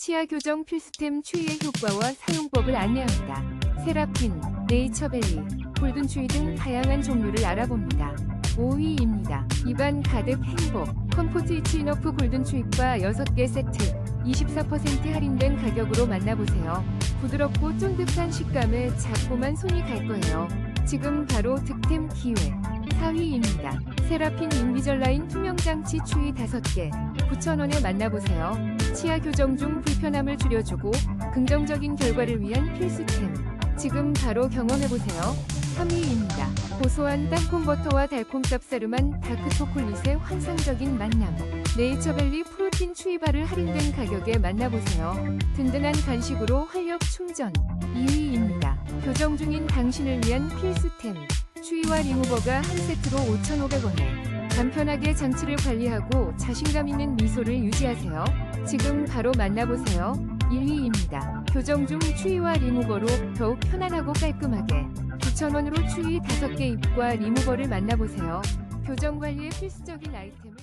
치아 교정 필수템 추위의 효과와 사용법을 안내합니다. 세라핀, 네이처벨리, 골든추위 등 다양한 종류를 알아봅니다. 5위입니다. 입안 가득 행복, 컴포트 이치너프 골든추위과 6개 세트, 24% 할인된 가격으로 만나보세요. 부드럽고 쫀득한 식감에 자꾸만 손이 갈 거예요. 지금 바로 득템 기회. 4위입니다. 세라핀 인비절라인 투명장치 추위 5개, 9,000원에 만나보세요. 치아 교정 중 불편함을 줄여주고 긍정적인 결과를 위한 필수템. 지금 바로 경험해보세요. 3위입니다. 고소한 땅콩버터와 달콤 쌉싸름한 다크초콜릿의 환상적인 만남. 네이처밸리 프로틴 추위바를 할인된 가격에 만나보세요. 든든한 간식으로 활력 충전. 2위입니다. 교정 중인 당신을 위한 필수템. 추위와 리무버가 한 세트로 5,500원에 간편하게 장치를 관리하고 자신감 있는 미소를 유지하세요. 지금 바로 만나보세요. 1위입니다. 교정 중 추위와 리무버로 더욱 편안하고 깔끔하게 9,000원으로 추위 5개 잎과 리무버를 만나보세요. 교정 관리에 필수적인 아이템을